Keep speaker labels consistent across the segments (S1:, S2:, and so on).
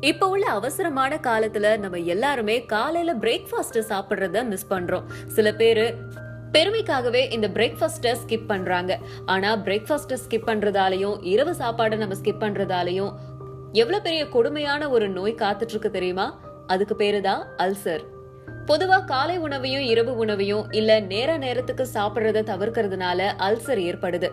S1: இப்ப உள்ள அவசரமான காலத்துல நம்ம எல்லாருமே காலையில பிரேக்ஃபாஸ்ட் சாப்பிடுறத மிஸ் பண்றோம். சில பேரு பெருமைக்காகவே இந்த பிரேக்ஃபாஸ்ட்டை ஸ்கிப் பண்றாங்க. ஆனா பிரேக்ஃபாஸ்ட ஸ்கிப் பண்றதாலையும் இரவு சாப்பாடை நம்ம ஸ்கிப் பண்றதாலையும் எவ்வளவு பெரிய கொடுமையான ஒரு நோய் காத்துட்டு இருக்கு தெரியுமா? அதுக்கு பேரு தான் அல்சர் பொதுவா காலை உணவையும் இரவு உணவையும் இல்ல நேர நேரத்துக்கு சாப்பிடுறத தவிர்க்கறதுனால அல்சர் ஏற்படுது.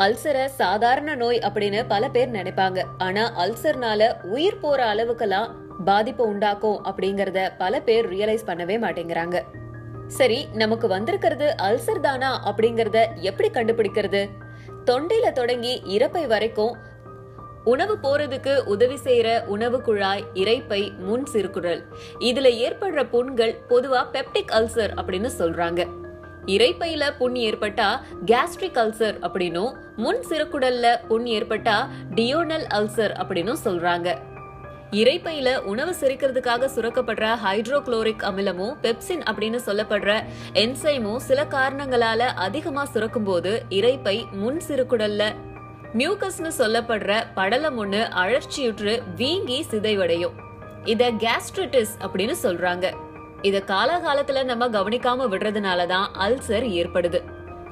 S1: அல்சரை சாதாரண நோய் அப்படின்னு பல பேர் நினைப்பாங்க. ஆனா அல்சர்னால உயிர் போற அளவுக்கெல்லாம் பாதிப்பு உண்டாக்கும் அப்படிங்கறத பல பேர் ரியலைஸ் பண்ணவே மாட்டேங்கிறாங்க. சரி நமக்கு வந்திருக்கிறது அல்சர் தானா அப்படிங்கறத எப்படி கண்டுபிடிக்கிறது? தொண்டையில தொடங்கி இறப்பை வரைக்கும் உணவு போறதுக்கு உதவி செய்யற உணவு குழாய் இரைப்பை முன் சிறுகுடல். இதுல ஏற்படுற புண்கள் பொதுவா பெப்டிக் அல்சர் அப்படின்னு சொல்றாங்க. இறைப்பையில புண் ஏற்பட்டா கேஸ்ட்ரிக் அல்சர் அப்படின்னும் முன் சிறுகுடல்ல புண் ஏற்பட்டா டியோனல் அல்சர் அப்படின்னும் சொல்றாங்க. இறைப்பையில உணவு செரிக்கிறதுக்காக சுரக்கப்படுற ஹைட்ரோகுளோரிக் அமிலமும் பெப்சின் அப்படின்னு சொல்லப்படுற என்சைமும் சில காரணங்களால அதிகமா சுரக்கும் போது இறைப்பை முன் சிறுகுடல்ல மியூக்கஸ்னு சொல்லப்படுற படலம் ஒண்ணு அழற்சியுற்று வீங்கி சிதைவடையும். இத கேஸ்ட்ரிட்டிஸ் அப்படின்னு சொல்றாங்க. இத காலகாலத்துல நம்ம கவனிக்காம விடுறதுனால தான் அல்சர் ஏற்படுது.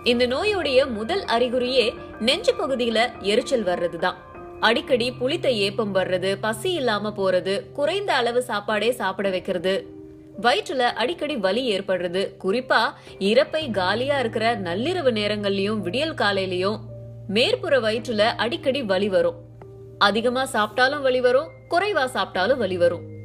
S1: இந்த நோயுடைய முதல் அறிகுறியே நெஞ்சு பகுதியில எரிச்சல் வர்றதுதான். அடிக்கடி புளித்த ஏப்பம் வர்றது பசி இல்லாம போறது குறைந்த அளவு சாப்பாடே சாப்பிட வைக்கிறது வயிற்றுல அடிக்கடி வலி ஏற்படுறது குறிப்பா இறப்பை காலியா இருக்கிற நள்ளிரவு நேரங்கள்லயும் விடியல் காலையிலயும் மேற்புற வயிற்றுல அடிக்கடி வலி வரும். அதிகமா சாப்பிட்டாலும் வலி வரும் குறைவா சாப்பிட்டாலும் வலி வரும்.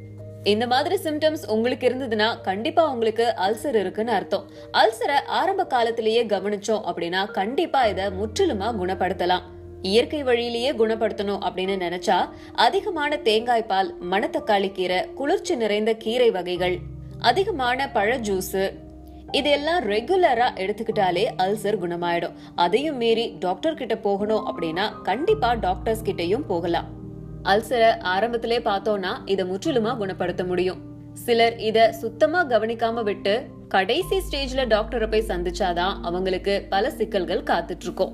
S1: இந்த மாதிரி சிம்டம்ஸ் உங்களுக்கு இருந்ததுன்னா கண்டிப்பா உங்களுக்கு அல்சர் இருக்குன்னு அர்த்தம். அல்சரை ஆரம்ப காலத்திலேயே கவனிச்சோம் அப்படின்னா கண்டிப்பா இதை முற்றிலுமா குணப்படுத்தலாம். இயற்கை வழியிலேயே குணப்படுத்தணும் அப்படின்னு நினைச்சா அதிகமான தேங்காய் பால் மணத்தக்காளி கீரை குளிர்ச்சி நிறைந்த கீரை வகைகள் அதிகமான பழ ஜூஸ் இதெல்லாம் ரெகுலரா எடுத்துக்கிட்டாலே அல்சர் குணமாயிடும். அதையும் மீறி டாக்டர் கிட்ட போகணும் அப்படின்னா கண்டிப்பா டாக்டர்ஸ் கிட்டயும் போகலாம். அல்சரை ஆரம்பத்திலே பார்த்தோம்னா இதை முற்றிலுமா குணப்படுத்த முடியும். சிலர் இத சுத்தமா கவனிக்காம விட்டு கடைசி ஸ்டேஜ்ல டாக்டரை போய் சந்திச்சாதான் அவங்களுக்கு பல சிக்கல்கள் காத்துட்டு இருக்கும்.